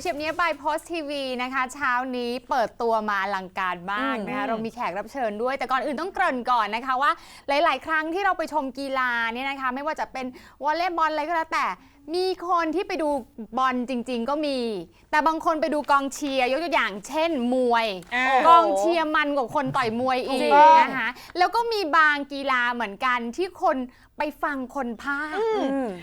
เฉียบเนี้ยบายโพสทีวีนะคะ เช้านี้เปิดตัวมาอลังการมากนะคะ เรามีแขกรับเชิญด้วย แต่ก่อนอื่นต้องเกริ่นก่อนนะคะว่า หลาย ๆ ครั้งที่เราไปชมกีฬาเนี่ยนะคะ ไม่ว่าจะเป็นวอลเลย์บอลอะไรก็แล้วแต่มีคนที่ไปดูบอลจริง ๆ ก็มี แต่บางคนไปดูกองเชียร์ยกตัวอย่างเช่น มวยอ่ากองเชียร์มันกว่าคนต่อยมวยอีกถูกต้องนะคะ แล้วก็มีบางกีฬาเหมือนกันที่คน ไปฟังคนพากย์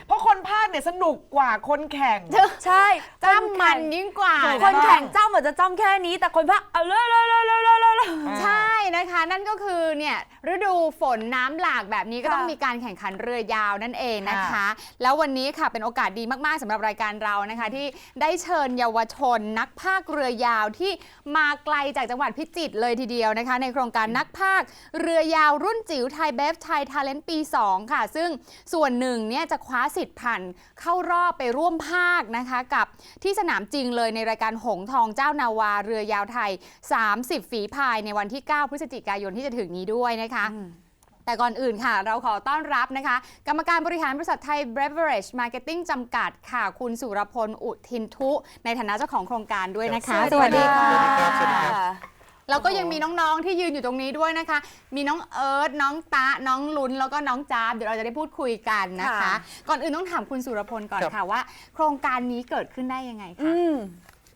เพราะคนภาคเนี่ยสนุกกว่าคนแข่ง ใช่จ้ำมันยิ่งกว่า คนนะคะแข่งเจ้าเหมือนจะจ้ำแค่นี้ แต่คนพักเอาเลยเลยเลยเลยเลยเลยใช่นะคะ นั่นก็คือเนี่ยฤดูฝนน้ำหลากแบบนี้ก็ค่ะต้องมีการแข่งขันเรือยาวนั่นเองนะคะค่ะแล้ววันนี้ค่ะเป็นโอกาสดีมากๆสำหรับรายการเรานะคะ ที่ได้เชิญเยาวชนนักภาคเรือยาวที่มาไกลจากจังหวัดพิจิตรเลยทีเดียวนะคะ ในโครงการนักภาคเรือยาวรุ่นจิ๋วไทยเบฟไทยทาเลนต์ปี 2 ค่ะซึ่งส่วนหนึ่งเนี่ยจะคว้าสิทธิ์ผ่านเข้ารอบไปร่วมภาคนะคะกับที่สนามจริงเลยในรายการหงส์ทองเจ้านาวาเรือยาวไทย 30 ฝีพายในวันที่ 9 พฤศจิกายนที่จะถึงนี้ด้วยนะคะแต่ก่อนอื่นค่ะ เราขอต้อนรับนะคะ กรรมการบริหารบริษัทไทย Beverage Marketing จำกัดค่ะ คุณสุรพล อุทินทุ ในฐานะเจ้าของโครงการด้วยนะคะ สวัสดีค่ะ สวัสดีสวัสดีครับสวัสดีครับแล้วก็ยังมีน้องๆที่ยืนอยู่ตรงนี้ด้วยนะคะ มีน้องเอิร์ธน้องตะน้องลุนแล้วก็น้องจ้าบเดี๋ยวเราจะได้พูดคุยกันนะคะ ค่ะ ก่อนอื่นต้องถามคุณสุรพลก่อนครับ ค่ะว่า โครงการนี้เกิดขึ้นได้ยังไงคะอืม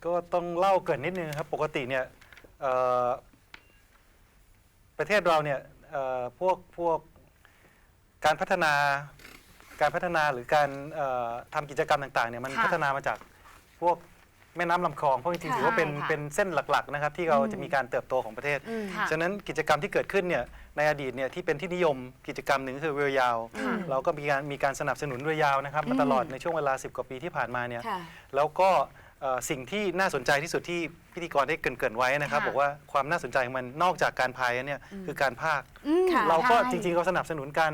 ก็ต้องเล่าเกรินนิดนึงครับ ปกติเนี่ยเอ่อประเทศเราเนี่ยเอ่อพวกพวกการพัฒนาการพัฒนาหรือการเอ่อทำกิจกรรมต่างๆเนี่ยมันค่ะ พัฒนามาจากพวก แม่น้ำลำคลองเพราะจริงๆค่ะถือว่าเป็นใช่ค่ะ เป็นเส้นหลักๆนะครับที่เราอืมจะมีการเติบโตของประเทศค่ะ ฉะนั้นกิจกรรมที่เกิดขึ้นเนี่ยในอดีตเนี่ยที่เป็นที่นิยมกิจกรรมหนึ่งก็คือเรือยาว ค่ะเราก็มีการมีการสนับสนุนเรือยาวนะครับมาตลอดในช่วงเวลา 10 กว่าปีที่ผ่านมาเนี่ยค่ะ แล้วก็เอ่อสิ่งที่น่าสนใจที่สุดที่พิธีกรได้เกรินๆไว้นะครับค่ะ บอกว่าความน่าสนใจของมันนอกจากการพายแล้วเนี่ยคือการพากอืม ค่ะ เราก็ใช่จริงๆเราสนับสนุนการ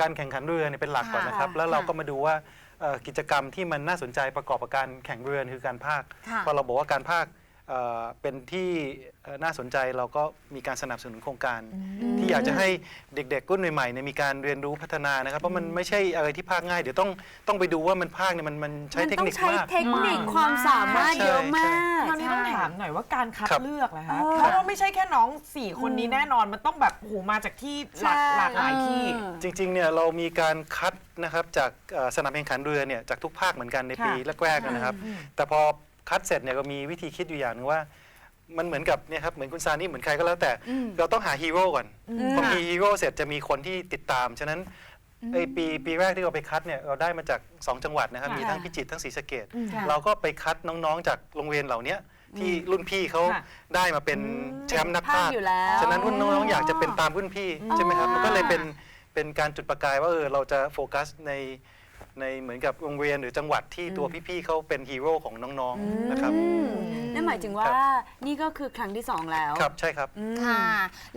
การแข่งขันเรือเนี่ยเป็นหลักก่อนนะครับ ค่ะแล้วเราค่ะก็มาดูว่า เอ่อกิจกรรมที่มันน่าสนใจประกอบกับการแข่งเรือคือการพากค่ะ พอเราบอกว่าการพาก เอ่อเป็นที่เอ่อน่าสนใจเราก็มีการสนับสนุนโครงการ ที่อยากจะให้เด็กๆรุ่นใหม่ๆเนี่ยมีการเรียนรู้พัฒนานะครับ เพราะมันไม่ใช่อะไรที่พากง่าย เดี๋ยวต้องต้องไปดูว่ามันพากเนี่ยมันมันใช้เทคนิคมันต้องมากใช้เทคนิคความสามารถใช่เยอะมาก คราวนี้ต้องถามหน่อยว่าการคัดครับเลือกนะคะเออเพราะว่าไม่ใช่แค่น้องสี่คนนี้แน่นอนมันต้องแบบโอ้โหมาจากที่หลากใช่หลากหลายที่ จริงๆเนี่ยเรามีการคัดนะครับจากเอ่อสนามแข่งขันเรือเนี่ยจากทุกภาคเหมือนกันในปีค่ะแรกๆนะครับ แต่พอ คัดเสร็จเนี่ยก็มีวิธีคิดอยู่อย่างหนึงว่า มันเหมือนกับเนี่ยครับเหมือนคุณซานี่เหมือนใครก็แล้วแต่ เราต้องหาฮีโร่ก่อนพอมีฮีโร่เสร็จจะมีคนที่ติดตาม ฉะนั้นไอปีปีแรกที่เราไปคัดเนี่ยเราได้มาจาก 2 จังหวัดนะครับ มีทั้งพิจิตรทั้งศรีสะเกดเราก็ไปคัดน้องๆ จากโรงเรียนเหล่านี้ที่รุ่นพี่เขาได้มาเป็นแชมป์นักภาพาคกอยู่แล้วฉะนั้นรุ่นน้องๆอยากจะเป็นตามรุ่นพี่ใช่ไหมครับมันก็เลยเป็นเป็นการจุดประกายว่าเออเราจะโฟกัสใน ในเหมือนกับโรงเรียนหรือจังหวัดที่ตัวพี่ๆเขาเป็นฮีโร่ของน้องๆนะครับ อืมนั่นหมายถึงว่าครับ นี่ก็คือครั้งที่สองแล้วครับใช่ครับ อืม ค่ะ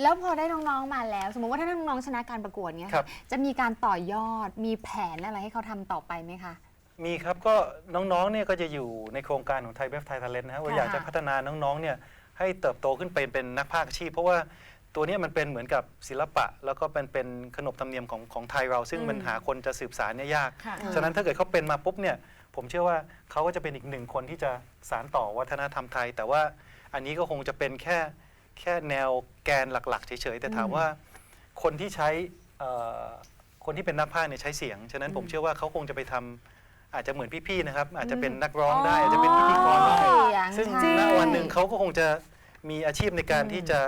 แล้วพอได้น้องๆมาแล้ว สมมติว่าถ้าน้องๆชนะการประกวดเนี้ยครับ จะมีการต่อยอดมีแผนอะไรให้เขาทำต่อไปไหมคะ มีครับก็น้องๆเนี่ยก็จะอยู่ในโครงการของไทยเบฟไทยทาเลนต์นะครับว่าค่ะอยากจะพัฒนาน้องๆเนี่ยให้เติบโตขึ้นไปเป็นนักพากย์อาชีพ เพราะว่า ตัวเนี้ยมันเป็นเหมือนกับศิลปะ แล้วก็เป็นเป็นขนบธรรมเนียมของของไทยเรา ซึ่งมันหาคนจะสืบสารเนี่ยยาก ค่ะ ฉะนั้นถ้าเกิดเขาเป็นมาปุ๊บเนี่ย ผมเชื่อว่าเขาก็จะเป็นอีกหนึ่งคนที่จะสารต่อวัฒนธรรมไทย แต่ว่าอันนี้ก็คงจะเป็นแค่แค่แนวแกนหลักๆเฉยๆแต่ถามว่าคนที่ใช้เอ่อคนที่เป็นนักพากย์เนี่ยใช้เสียง ฉะนั้นผมเชื่อว่าเขาคงจะไปทำอาจจะเหมือนพี่ๆนะครับ อาจจะเป็นนักร้องได้อาจจะเป็นพิธีกรได้ เสียงซึ่งใช่ ณวันหนึ่งเขาก็คงจะมีอาชีพในการที่จะ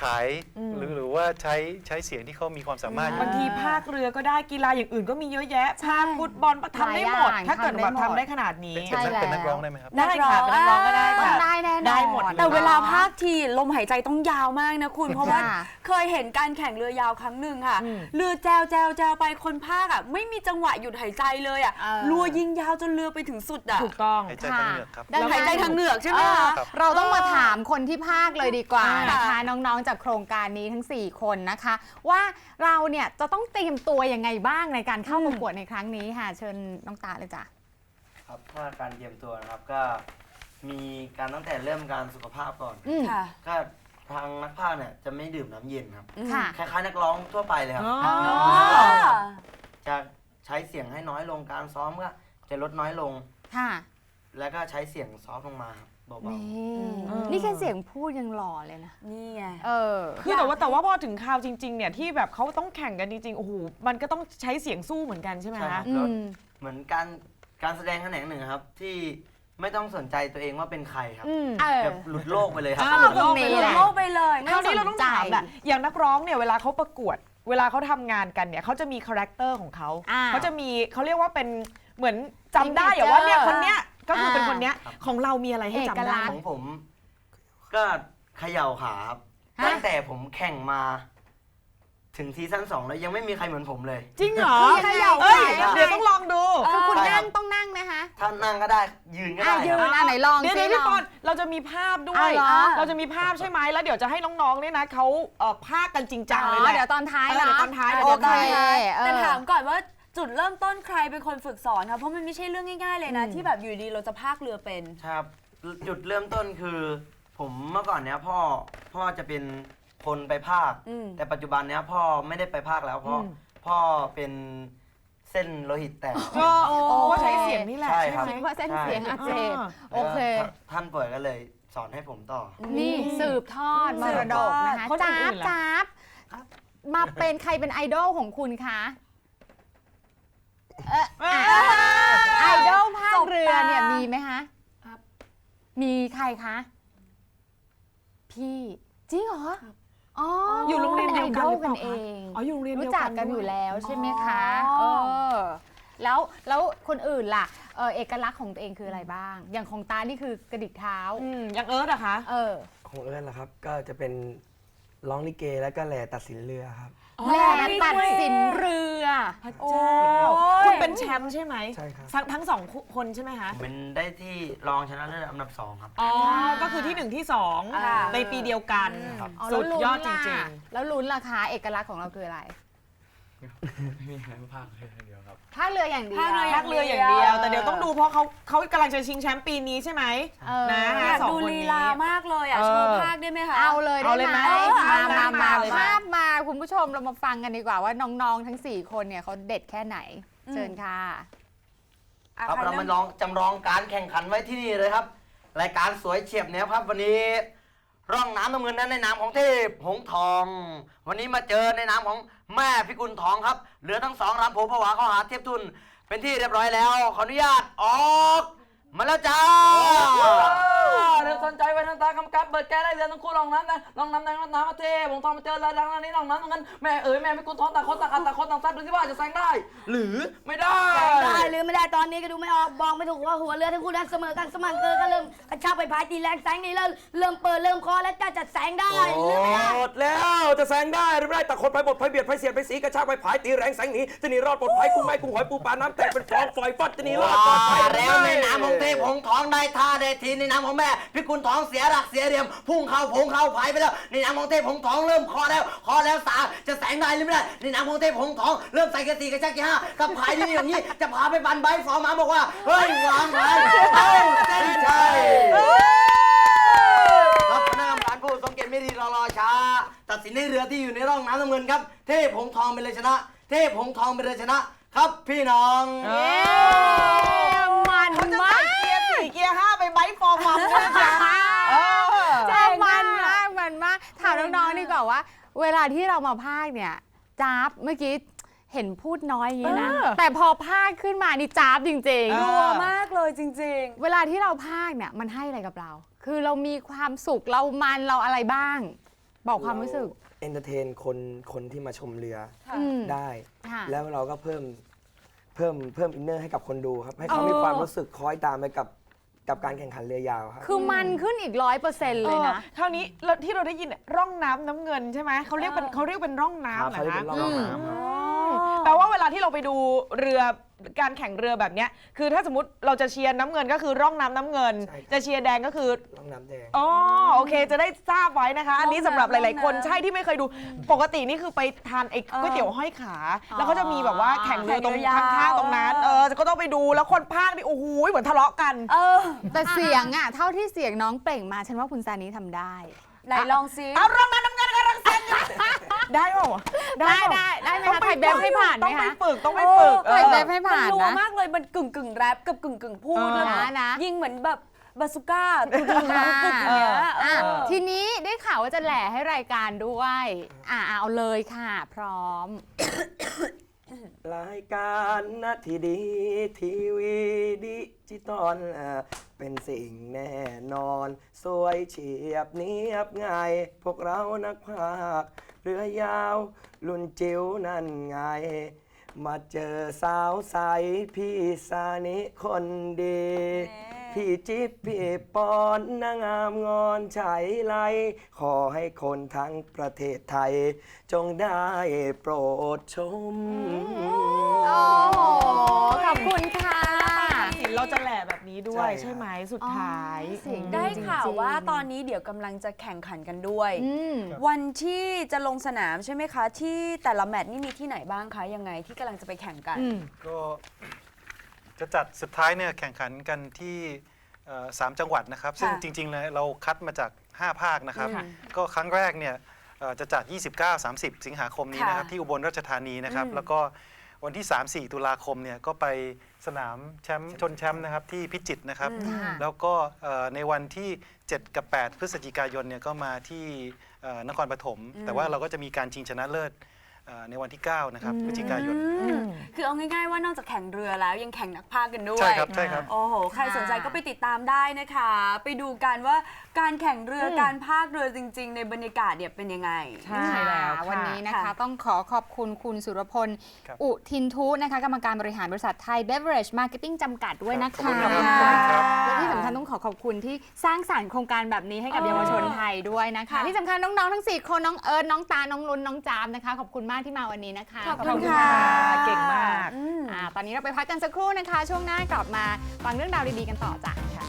ขายอืมหรือหรือว่าใช้ใช้เสียงที่เขามีความสามารถอยู่ บางทีภาคเรือก็ได้กีฬาอย่างอื่นก็มีเยอะแยะใช่ภาคฟุตบอลทำได้หมด หลายอย่างถ้าเกิดทำได้แบบหมด ทำได้ขนาดนี้ เป็นใช่นักเป็นนักแล้วร้องได้ไหมครับ ได้ค่ะเป็นนักร้องก็ได้ต้องค่ะ ได้แน่นอน ได้หมดเลย แต่เวลาภาคทีลมหายใจต้องยาวมากนะคุณ เพราะว่าค่ะ เคยเห็นการแข่งเรือยาวครั้งหนึ่งค่ะ อืมเรือแจวแจวแจวไปคนภาคอะไม่มีจังหวะหยุดหายใจเลยอะเออ รัวยิงยาวจนเรือไปถึงสุดอะถูกต้อง หายใจทางเหงือกครับ ดังนั้น หายใจทางเหงือกใช่ไหมเออคะครับเราต้องมาถามคนที่ภาคเลยดีกว่าอ่านนะคะน้องๆจากโครงการนี้ทั้ง 4 คนนะคะ ว่าเราเนี่ยจะต้องเตรียมตัวยังไงบ้างในการเข้าประกวดในครั้งนี้ค่ะ เชิญน้องตาเลยจ้ะครับถ้าการเตรียมตัวนะครับก็มีการตั้งแต่เริ่มการสุขภาพก่อน อืม ค่ะ ก็ทางนักพากย์เนี่ยจะไม่ดื่มน้ำเย็นครับ ค่ะ คล้ายๆนักร้องทั่วไปเลยครับ อ๋อ จะใช้เสียงให้น้อยลงการซ้อมก็จะลดน้อยลง ค่ะ แล้วก็ใช้เสียงซอฟต์ลงมาครับ เบานี่อืมนี่แค่เสียงพูดยังหล่อเลยนะ นี่ไง เออ คือแต่ว่าแต่ว่าพอถึงคราวจริงๆเนี่ยที่แบบเขาต้องแข่งกันจริงๆโอ้โหมันก็ต้องใช้เสียงสู้เหมือนกันใช่ไหมใช่ครัคะบอืแล้วมเหมือนการการแสดงแขนงหนึ่งครับ ที่ไม่ต้องสนใจตัวเองว่าเป็นใครครับอืม เออ แบบหลุดโลกไปเลยครับอ่าชอบตรงนี้หลุแหดละ โลกไปเลยคราวนี้เราต้องถามแหละไม่สนใจอย่างนักร้องเนี่ยเวลาเขาประกวด เวลาเขาทำงานกันเนี่ยเขาจะมีคาแรคเตอร์ของเขาอ่าเขาจะมีเขาเรียกว่าเป็นเหมือนจำได้อย่า Signature ว่าเนี่ยคนเนี้ย ก็คือเป็นอ่าคนเนี้ยครับของเรามีอะไรให้จำเอกลัได้กษณ์ของผม ก็เขย่าขาครับฮะ ตั้งแต่ผมแข่งมา ถึงซีซั่นสองแล้วยังไม่มีใครเหมือนผมเลย จริงเหรอเขย่าเอ้ยขาเดี๋ยวต้องลองดูคือคุณใช่ครันั่บงต้องนั่งไหมคะถ้านั่งก็ได้ ยืนก็อะได้ยืคนรับอะไหนลองเดี๋ยวสิเดี๋ยวลพี่องปอนเราจะมีภาพด้วเอายเหรอ เราจะมีภาพใช่ไหมแล้วเดี๋ยวจะให้น้องๆเนี่ยนะเขาเอ่อภาคกันจริงจังเลยอ๋แหอละ เดี๋ยวตอนท้ายเออเนาะเดี๋ยวตอนท้ายเดี๋ยวโอตอนเคท้าย เออ แต่ถามก่อนว่า จุดเริ่มต้นใครเป็นคนฝึกสอนคะเพราะมันไม่ใช่เรื่องง่ายๆเลยนะอืมที่แบบอยู่ดีเราจะพากเรือเป็น ครับ จุดเริ่มต้นคือ ผมเมื่อก่อนเนี้ยพ่อพ่อจะเป็นคนไปภาค อืม แต่ปัจจุบันเนี้ยพ่อไม่ได้ไปภาคแล้วเพราะอืมพ่อเป็นเส้นโลหิตแตก ก็ก็ใช้เสียงนี่แหละใช่ใช่ครับไหม คิดว่าเส้นเสียงอักเสบอ่าโอเค แล้วก็ท่านป่วยก็เลยสอนให้ผมต่อ นี่สืบทอดมรดกนะคะคนอื่จ๊าบนๆล่ะจ๊าบมาเป็นใครเป็นไอดอลของคุณคะเอ่ออะ ไอดอลภาคเรือเนี่ยมีไหมคะครับ มีใครคะ พี่ จริงเหรออ๋อออยู่โรงเรียนเดียวกันหรือเปกัล่านเอคะง อ๋ออยู่โรงเรียนเดีรู้ยวจักักนกันอยู่ด้วยแล้วใช่ไหมคะอ๋เอออแล้วแล้วคนอื่นล่ะเออเอกลักษณ์ของตัวเองคืออะไรบ้าง อย่างของตานี่คือกระดิกเท้า อืมอย่างเอิร์ธอะคะ เออ ของเอิร์ธล่ะครับ ก็จะเป็นร้องลิเกแล้วก็แหล่ตัดสินเรือครับ แหล่ตัดสินเรือ พระเจ้า คุณเป็นแชมป์ใช่ไหมใช่ครับ ทั้งทั้งสองคนใช่ไหมคะ ผมเป็นได้ที่รองชนะเลิศอันดับสองครับ อ๋อ ก็คือที่หนึ่งที่สองค่ะ ในปีเดียวกัน ครับ อ๋อสุแล้วดลุ้นยอดจล่ะริง แล้วลุ้นราคาเอกลักษณ์ของเราคืออะไรไม่มีใครมาพากเลยเดียวครับภาคเรืออย่างเดียวภาคเรือๆภาคเรืออย่างเดียว แต่เดี๋ยวต้องดูเพราะเขาเขากำลังจะชิงแชมป์ปีนี้ใช่ไหม เออ นะอยากสองดูคนลีนี้ ลามากเลยอะเออ โชว์ภาคได้ไหมคะ เอาเลยเอาได้เลยไหมไหมมามามามามาเลยไหมภาพมา คุณผู้ชมเรามาฟังกันดีกว่าว่าน้องๆทั้ง 4 คนเนี่ยเขาเด็ดแค่ไหน เชิญค่ะอะครับใคเราเมมาลองจำลองการแข่งขันไว้ที่นี่เลยครับ รายการสวยเฉียบเนี้ยครับวันนี้ ร่องน้ำน้ำเงินนั้นในนามของเทพหงส์ทอง วันนี้มาเจอในนามของแม่พิกุลทองครับ เหลือทั้งสองรำโผผวาเข้าหาเทียบทุน เป็นที่เรียบร้อยแล้ว ขออนุญาตออก มาแล้วจ้า เรือสนใจไว้ทางตากำกับเปิดแก้ได้เรือทั้งคู่ลองน้ำนะลองน้ำแดงน้ำมาเทผมทองมาเจอแล้วดังนั้นนี้ลองน้ำตรงนั้นแม่เอ๋ยแม่ไม่กุนท้องตาคดตาคันตาคดตาซัดดูสิว่าจะแซงได้ หรือไม่ได้ได้หรือไม่ได้ตอนนี้ก็ดูไม่ออกบอกไม่ถูกว่าหัวเรือทั้งคู่นั้นเสมอกันสม่ำเกอก็เริ่มกระชากไปพายตีแรงแสงนี่เริ่มเริ่มเปิดเริ่มคอแล้วจะจัดแสงได้หรือไม่ได้หมดแล้วจะแซงได้หรือไม่ได้แต่คนไปบดไปเบียดไปเสียดไปสีกระชากไปผายตีแรงแสงหนีจะหนีรอดปลอดภัยกุ้งไม้กุ้งหอยปูปลาน้ำแตกเป็นฟองฝอยฟัดจะหนีรอดปลอดภัยแล้วในนามของเทพหงส์ทองได้ท่าได้ทีในนามของแม่พิกุลทองเสียหลักเสียเหลี่ยม พุ่งเข้าผงเข้าผายไปแล้ว ในนามของเทพหงทองเริ่มคอแล้วคอแล้วสาจะแสงได้หรือไม่ได้ในนามของเทพหงทองเริ่มใส่กระสีกระชักกี่ห้ากับผายที่นี่อย่างนี้จะพาไปบันใบฟอร์มาบอกว่าเฮ้ยวางไว้เข้าเส้นชัยครับคณะกรรมการผู้ทรงเกียรติไม่ดีรอรอช้า ตัดสินให้เรือที่อยู่ในร่องน้ำน้ำเงินครับ เทพหงทองเป็นเลยชนะ เทพหงทองเป็นเลยชนะครับพี่น้องเย้มันมาก กียร์ห้าไปไบค์ฟอร์มัมด้วยนะเออใช่มันมากมันมากถามน้องๆดีกว่าว่า เวลาที่เรามาพากย์เนี่ยจ้าบเมื่อกี้เห็นพูดน้อยอย่างนี้นะ เออ แต่พอพากย์ขึ้นมานี่จ้าบจริง เอๆอรัวมากเลยจริง เวลาที่เราพากย์เนี่ยมันให้อะไรกับเรา คือเรามีความสุขเรามันเราอะไรบ้าง บอกความรู้สึกเอนเตอร์เทนคนคนที่มาชมเรืออืมได้ ค่ะ แล้วเราก็เพิ่มเพิ่มเพิ่มอินเนอร์ให้กับคนดูครับ ให้เขาเออมีความรู้สึกคล้อยตามไปกับ กับการแข่งขันเรือยาวครับ คือมันขึ้นอีกร้อยเปอร์เซ็นต์เลยนะออคราวนี้เราที่เราได้ยินเนี่ยร่องน้ำน้ำเงินใช่ไหมเขาเรียกเป็นเขาเรียกเป็นร่องครัน้ำบเหรอเขาเรียกคะ เป็นร่องน้ำครับอืม แปลว่าเวลาที่เราไปดูเรือการแข่งเรือแบบเนี้ยคือถ้าสมมติเราจะเชียร์น้ำเงินก็คือร่องน้ำน้ำเงิน ใช่ครับ จะเชียร์แดงก็คือร่องน้ำแดง อ๋อโอเคจะได้ทราบไว้นะคะ อันนี้สำหรับหลาย ๆ คนร่องน้ำใช่ที่ไม่เคยดูปกตินี่คือไปทานไอ้ก๋วยเตี๋ยวห้อยขา แล้วก็จะมีแบบว่าแข่งเรือตรงแข่งเรือยาวข้างๆตรงนั้นเออก็ต้องไปดูแล้วคนพากย์นี่โอ้โหเหมือนทะเลาะกัน เออแต่เสียงอะเท่าที่เสียงน้องเปล่งมา ฉันว่าคุณซานิทำได้ ไหนลองซิ เอาร่องน้ำน้ำเงินกับร่องแสง ได้เปล่าได้เปล่าได้ได้ไหมต้องคะไปถ่ายแบบให้ผ่านไหมต้องไปคะฝึกต้องไปฝึกเออเออแบบให้ผ่านมันรัวนะ มากเลยมันกึ่งกึ่งแรปกับกึ่งกึ่งพูดเออ แล้วแบบนะ ยิงเหมือนแบบบาสุก้าตึกๆตึกๆอย่างเงี้ยอะเออทีนี้ได้ข่าวว่าจะแหล่ให้รายการด้วย อะเอาเลยค่ะ พร้อม รายการนาทีดีทีวีดิจิตอลเป็นสิ่งแน่นอน สวยเฉียบเนียบง่าย พวกเรานักพากย์เรือยาว รุ่นจิ๋วนั่นไง มาเจอสาวใสพี่สานิคนดี พี่จิ๊บพี่ปอนนางงามงอนฉายไลขอให้คนทั้งประเทศไทย จงได้โปรดชม โอ้โห ขอบคุณค่ะสินเราจะแหล่แบบนี้ด้วยใช่ครับใช่ไหมสุดท้าย อ๋อเสียง ได้ข่าวจริงๆว่าตอนนี้เดี๋ยวกำลังจะแข่งขันกันด้วย อืม วันที่จะลงสนามใช่ไหมคะ ที่แต่ละแมตช์นี่มีที่ไหนบ้างคะ ยังไงที่กำลังจะไปแข่งกัน ก็ จะจัดสุดท้ายเนี่ยแข่งขันกันที่เอ่อสามจังหวัดนะครับ ซึ่งค่ะจริงๆเลยเราคัดมาจาก 5 ภาคนะครับอืมก็ครั้งแรกเนี่ยเอ่อจะจัด 29-30 สิงหาคมนี้นะครับ ค่ะที่อุบลราชธานีนะครับ อืม แล้วก็วันที่ 3-4 ตุลาคมเนี่ยก็ไปสนามแชมป์ชนแชมป์นะครับที่พิจิตรนะครับค่ะแล้วก็เอ่อในวันที่ 7 กับ 8 พฤศจิกายนเนี่ยก็มาที่เอ่อนครปฐมอืมแต่ว่าเราก็จะมีการชิงชนะเลิศ เอ่อในวันที่ 9 นะครับพฤศจิกายน อืมคือเอาง่ายๆว่านอกจากแข่งเรือแล้วยังแข่งนักพากย์กันด้วย ใช่ครับ ใช่ครับ โอ้โห ใครสนใจก็ไปติดตามได้นะคะ ไปดูกันว่าการแข่งเรืออม การพากย์เรือจริง ๆ ในบรรยากาศเนี่ยเป็นยังไง ใช่แล้วค่ะ วันนี้นะคะค่ะ ต้องขอขอบคุณคุณสุรพล ครับ อุทินทุนะคะกรรมการบริหารบริษัทไทย Beverage Marketing จำกัดด้วยนะขอบคะ คุณครับขอบคุณครับ และที่สำคัญต้องขอขอบคุณที่สร้างสรรค์โครงการแบบนี้ให้กับเออเยาวชนไทยด้วยนะคะ ค่ะ ที่สำคัญน้องๆทั้ง 4 คนน้องเอิร์ธน้องตา น้องลุนน้องจามนะคะ ขอบคุณมากที่มาวันนี้นะคะขอบคุณค่ะ เก่งมากอืมอ่าตอนนี้เราไปพักกันสักครู่นะคะ ช่วงหน้ากลับมาฟังเรื่องราวดีๆกันต่อจ้ะค่ะ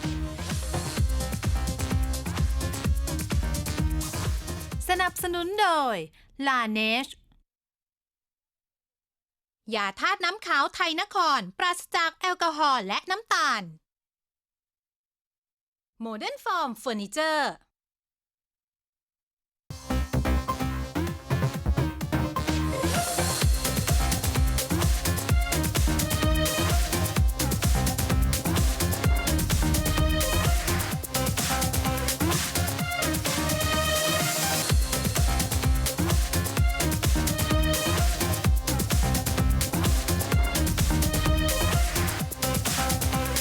สนับสนุนโดย ลาเนชยาธาตุน้ำขาวไทยนคร ปราศจากแอลกอฮอล์และน้ำตาล โมเดิร์นฟอร์มเฟอร์นิเจอร์